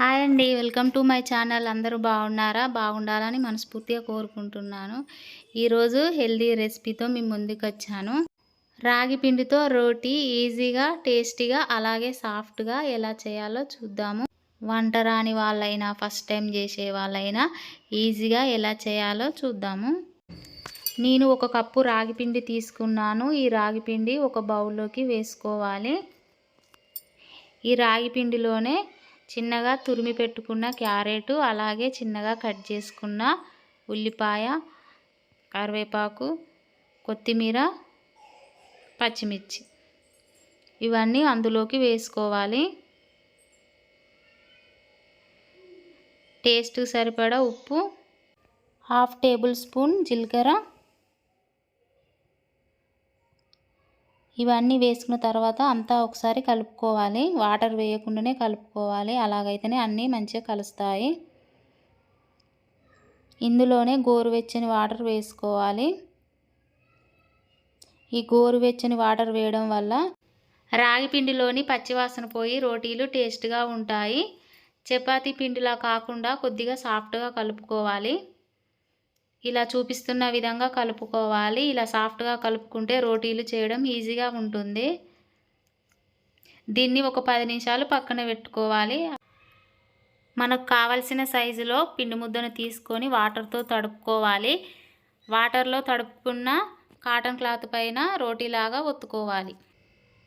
Hi అండి welcome to my channel. అందరూ బాగున్నారా? బాగుండాలని మనస్ఫూర్తిగా కోరుకుంటున్నాను. ఈరోజు హెల్దీ రెసిపీతో మీ ముందుకు వచ్చాను రాగి పిండితో రోటీ ఈజీగా టేస్టీగా అలాగే సాఫ్ట్గా ఎలా చేయాలో చూద్దాము. వంట రాని వాళ్ళైనా ఫస్ట్ టైం చేసే వాళ్ళైనా ఈజీగా ఎలా చేయాలో చూద్దాము. నేను ఒక కప్పు రాగి పిండి తీసుకున్నాను. ఈ రాగి పిండి ఒక బౌల్లోకి వేసుకోవాలి. ఈ రాగి పిండిలోనే చిన్నగా తురిమి పెట్టుకున్న క్యారెట్ అలాగే చిన్నగా కట్ చేసుకున్న ఉల్లిపాయ కరివేపాకు కొత్తిమీర పచ్చిమిర్చి. ఇవన్నీ అందులోకి వేసుకోవాలి. టేస్ట్ సరిపడా ఉప్పు హాఫ్ టేబుల్ స్పూన్ జీలకర్ర ఇవన్నీ వేసుకున్న తర్వాత అంతా ఒకసారి కలుపుకోవాలి. వాటర్ వేయకుండానే కలుపుకోవాలి. అలాగైతేనే అన్నీ మంచిగా కలుస్తాయి. ఇందులోనే గోరువెచ్చని వాటర్ వేసుకోవాలి. ఈ గోరువెచ్చని వాటర్ వేయడం వల్ల రాగి పిండిలోని పచ్చివాసన పోయి రోటీలు టేస్ట్గా ఉంటాయి. చపాతీ పిండిలా కాకుండా కొద్దిగా సాఫ్ట్గా కలుపుకోవాలి. ఇలా చూపిస్తున్న విధంగా కలుపుకోవాలి. ఇలా సాఫ్ట్గా కలుపుకుంటే రోటీలు చేయడం ఈజీగా ఉంటుంది. దీన్ని ఒక పది నిమిషాలు పక్కన పెట్టుకోవాలి. మనకు కావలసిన సైజులో పిండి ముద్దను తీసుకొని వాటర్తో తడుపుకోవాలి. వాటర్లో తడుపుకున్న కాటన్ క్లాత్ పైన రోటీలాగా ఒత్తుకోవాలి.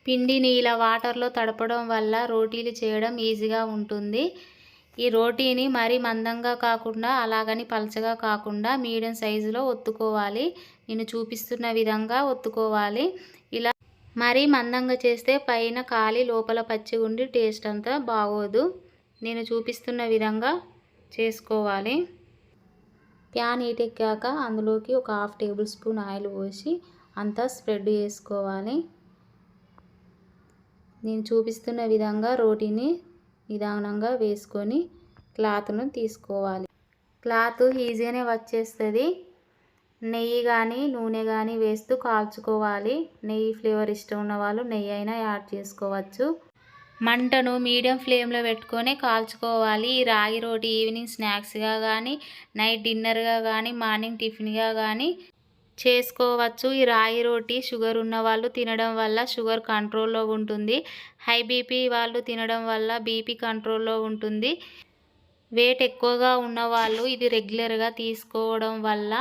పిండిని ఇలా వాటర్లో తడపడం వల్ల రోటీలు చేయడం ఈజీగా ఉంటుంది. ఈ రోటీని మరీ మందంగా కాకుండా అలాగని పలచగా కాకుండా మీడియం సైజులో ఒత్తుకోవాలి. నేను చూపిస్తున్న విధంగా ఒత్తుకోవాలి. ఇలా మరీ మందంగా చేస్తే పైన కాలి లోపల పచ్చి ఉండి టేస్ట్ అంతా బాగోదు. నేను చూపిస్తున్న విధంగా చేసుకోవాలి. ప్యాన్ ఈటెక్కాక అందులోకి ఒక హాఫ్ టేబుల్ స్పూన్ ఆయిల్ పోసి అంతా స్ప్రెడ్ చేసుకోవాలి. నేను చూపిస్తున్న విధంగా రోటీని నిదానంగా వేసుకొని క్లాత్ను తీసుకోవాలి. క్లాత్ ఈజీగానే వచ్చేస్తుంది. నెయ్యి కానీ నూనె కానీ వేస్తూ కాల్చుకోవాలి. నెయ్యి ఫ్లేవర్ ఇష్టం ఉన్న వాళ్ళు నెయ్యి అయినా యాడ్ చేసుకోవచ్చు. మంటను మీడియం ఫ్లేమ్లో పెట్టుకొని కాల్చుకోవాలి. ఈ రాగి రోటి ఈవినింగ్ స్నాక్స్గా కానీ నైట్ డిన్నర్గా కానీ మార్నింగ్ టిఫిన్గా కానీ చేసుకోవచ్చు. ఈ రాయి రోటి షుగర్ ఉన్న వాళ్ళు తినడం వల్ల షుగర్ కంట్రోల్లో ఉంటుంది. హై బీపీ వాళ్ళు తినడం వల్ల బీపీ కంట్రోల్లో ఉంటుంది. వెయిట్ ఎక్కువగా ఉన్నవాళ్ళు ఇది రెగ్యులర్గా తీసుకోవడం వల్ల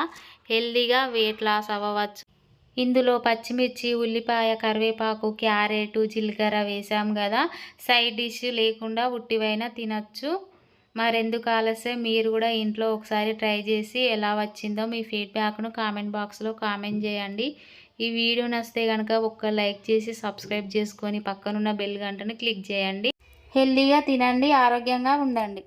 హెల్దీగా వెయిట్ లాస్ అవ్వవచ్చు. ఇందులో పచ్చిమిర్చి ఉల్లిపాయ కరివేపాకు క్యారెట్ జీలకర్ర వేసాం కదా. సైడ్ డిష్ లేకుండా ఉట్టివైనా తినచ్చు. మరెందుకు ఆలస్యం? మీరు కూడా ఇంట్లో ఒకసారి ట్రై చేసి ఎలా వచ్చిందో మీ ఫీడ్బ్యాక్ను కామెంట్ బాక్స్లో కామెంట్ చేయండి. ఈ వీడియో నచ్చితే కనుక ఒక్క లైక్ చేసి సబ్స్క్రైబ్ చేసుకొని పక్కనున్న బెల్ గంటని క్లిక్ చేయండి. హెల్దీగా తినండి ఆరోగ్యంగా ఉండండి.